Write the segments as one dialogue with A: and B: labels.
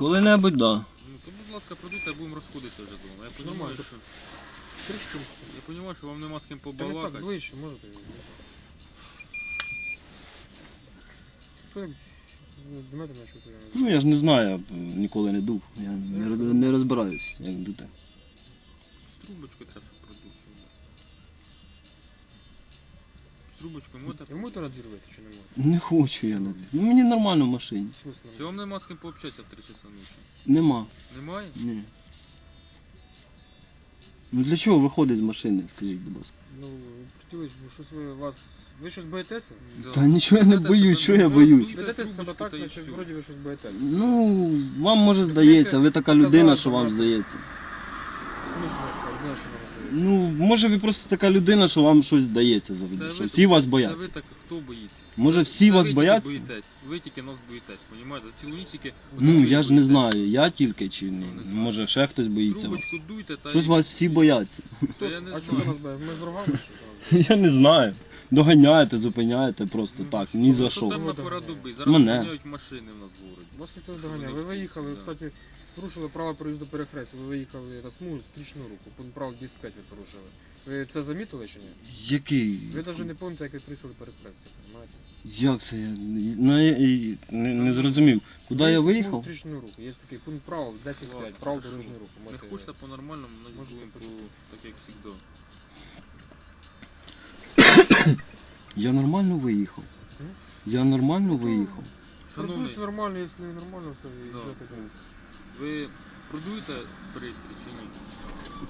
A: Коли-небудь, да.
B: Ну, то, будь ласка, продуйте, будемо розходитися вже дома. Я розумію, що, я розумію, що вам нема з ким
C: Та не так,
B: побалакати.
C: ближче, можете.
A: Ну я ж не знаю, я б, ніколи не дув. Я не, роз- не розбираюсь, як дути.
B: З трубочкою треба, щоб продуть. Трубочкою можете?
C: Ви можете надірвати чи не можете?
A: Не хочу я не. Ну мені нормально в машині.
C: В смысле,
B: Чи вам нема з ким пообщатися в 3 часа ночі?
A: Нема.
B: Немає?
A: Ні. Ну для чого виходить з машини, скажіть, будь ласка.
C: Ну, Притулич, бо щось ви вас. Ви щось боїтеся?
B: Да.
A: Та нічого я не боюсь, що я боюсь?
C: Ведете себе так, наче вроді ви щось боїтеся.
A: Ну, вам може здається, ви така людина, що вам здається.
C: В смысле, що вам здається.
A: Ну, може ви просто така людина, що вам щось здається
B: Це
A: завжди.
B: ви
A: Що
B: так-
A: всі вас
B: Це ви так, хто боїться?
A: Може всі
B: Це
A: вас
B: ви тільки
A: бояться?
B: боїтесь. Ви тільки нас боїтесь, понімаєте? За цілу ніч тільки
A: Ну, я ж не знаю, я тільки чи ні.
B: Не знаю?
A: Може ще хтось боїться вас.
B: Трубочку дуйте та
A: Щось
B: й-
A: вас всі бояться.
B: Та я не
C: А чого
B: знаю.
C: нас боїться? Ми з врагами чи?
A: Я не знаю. Доганяєте, зупиняєте просто
B: Ну,
A: так, ні за
B: Ну,
A: що.
B: Темна
C: Кого
B: пора. Зараз
A: Мене.
B: доганяють машини в нас в городі.
C: Вас ніхто не доганяє. Ви виїхали,
B: да.
C: кстати, порушили право проїзду перехрестя. Ви виїхали на смугу зустрічну руху. Пункт прав 10.5 ви порушили. Ви це замітили чи ні?
A: Який?
C: Ви навіть не пам'ятаєте, як ви приїхали перехрестя, розумієте?
A: Як це я? Ну, і не, не зрозумів. Куди я виїхав?
C: Є такий пункт правил 10.5, право дорожнього руху.
B: Не
C: Можете-
B: хочете по-нормальному, значить
C: Можете
B: будемо по, так як завжди.
A: Я нормально виїхав. Я нормально виїхав.
B: Шановний,
C: Продуть нормально, якщо нормально все,
B: Да.
C: їжджайте далі.
B: ви продуєте пристрій чи ні?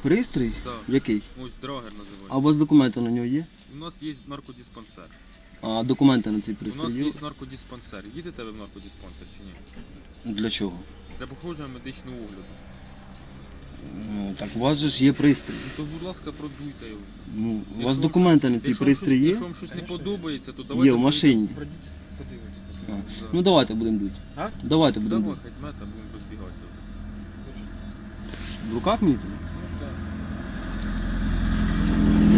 A: Пристрій?
B: Так.
A: Який?
B: Ось драгер
A: А у вас документи на нього є?
B: У нас є наркодиспансер.
A: А документи на цей
B: У
A: пристрій
B: нас
A: є?
B: є наркодиспансер. Їдете ви в наркодиспансер чи ні?
A: Для чого?
B: Для проходження медичного огляду.
A: Ну, так у вас же ж є пристрій.
B: Ну то, будь ласка, продуйте його.
A: Ну, у вас документи на цей
B: якщо вам
A: пристрій
B: щось-
A: є?
B: Якщо вам щось не
C: Конечно,
B: подобається, то
A: Є
B: давайте...
A: в машині.
C: Пройдіть, подивитися.
A: А.
B: Да.
A: Ну давайте будемо дути.
C: А?
A: Давайте будемо
B: Давай,
A: дути.
B: хоч мета, будемо розбігатися.
A: В руках мені?
C: Ну.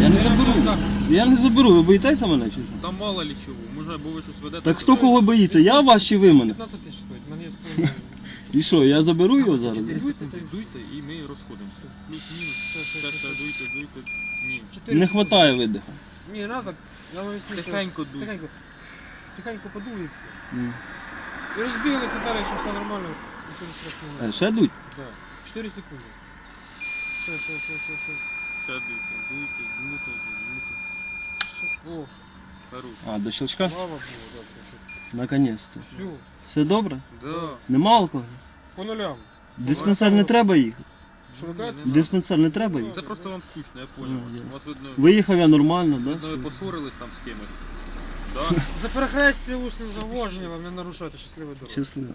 A: Я не заберу. Я не заберу, ви боїтеся мене чи що?
B: Там мало лі чого, може, бо ви щось ведете.
A: Так хто кого боїться? Я вас чи ви мене?
C: 15 тисяч стоїть, мене є.
A: І що, я заберу його зараз?
B: Дуйте, дуйте і ми розходимося. Плюс-мінус.
C: Ще, ще,
B: Ще,
C: ще,
B: ще,
C: ще.
B: дуйте, дуйте. Ні.
A: Не хватає видиха.
C: Ні, не надо, я вам об'ясню, що-
B: Тихенько дуй.
C: Тихенько. Тихенько подули і все.
A: М.
C: І розбіглися далі, якщо все нормально, нічого страшного.
A: Е, Ще дуть?
C: Да. 4 секунди. Ще, ще, ще, ще, ще.
B: Ще дуйте, дуйте, дмухайте, дмухайте.
C: Ще. О,
B: Хорош.
A: А, до щелчка?
C: слава Богу, да, все, все.
A: Наконец-то.
C: Все.
A: Все добре?
B: Да.
A: Нема алкоголю?
C: По нулям.
A: В Диспансер не треба їхати.
C: Що ви
A: Диспансер не треба
B: ну,
A: їхати.
B: Це просто вам скучно, я понял. Ну, я-
A: Виїхав я нормально,
B: да? ви поссорились там з кимось. Да?
C: За перехрестя усним завоження вам не нарушати щасливу дорогу.
A: Щасливо.